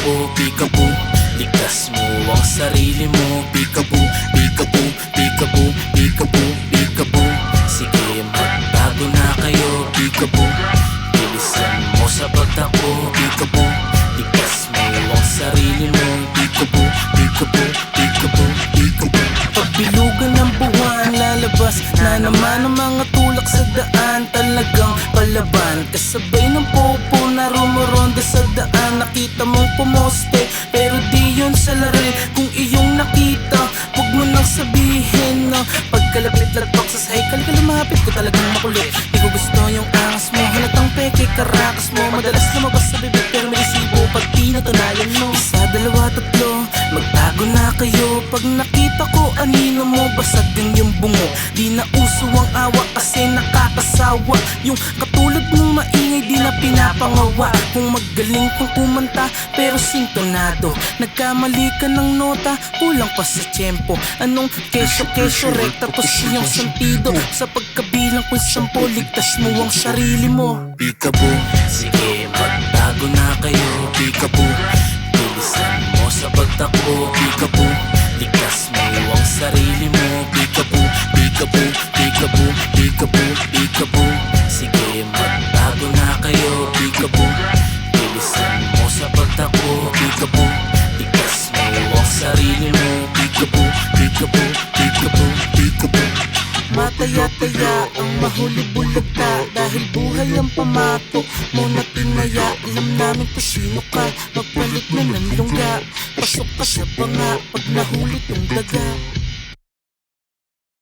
pagtakbo Peekaboo Ligtas mo ang sarili mo. Peekaboo, peekaboo, peekaboo, peekaboo, peekaboo Sige magtago na kayo. Peekaboo Bilisan mo sa pagtakbo Peekaboo Ligtas mo ang sarili mo. Peekaboo, peekaboo, peekaboo, peekaboo Pagbilugan ng buwan lalabas na naman ang mga tulak sa daan Talagang palaban Kasabay ng popo na rumuronda sa daan. Nakita mong pumoste pero di yun sa larin Kung iyong nakita Huwag mo nang sabihin na Pagkalapit lagpak sa sahig Kalika lumapit ko talagang makulit. Di ko gusto yung angas mo Halatang peke karakas mo. Madalas lumabas sa bibig pero may resibo Pag pinatunayan mo. Isa, kayo Pag nakita ko anino mo? Basag ang yung bungo. Di na uso ang awa kasi nakakasawa. Yung katulad mong maingay di na pinapangawa. Kung magaling kang kumanta pero sintonado. Nagkamali ka ng nota kulang pa sa tiyempo. Anong kesyo kesyo rekta to siyang sentido Sa pagkabilang kung sampo ligtas mo ang sarili mo. Peekaboo, sige magtago na kayo. Peekaboo, bilisan mo sa pagtakbo Peekaboo, ligtas mo ang sarili mo. Peekaboo, peekaboo, peekaboo, peekaboo, peekaboo. Sige magtago na kayo. Peekaboo, bilisan mo sa pagtakbo Peekaboo, ligtas mo ang sarili mo. Peekaboo, peekaboo, peekaboo Mataya-taya ang mahuli bulagta Dahil buhay ang pamato mo na tinaya Alam namin kung sino ka. Magpalit na ng lungga. Pasok ka sa banga Pag nahulit yung daga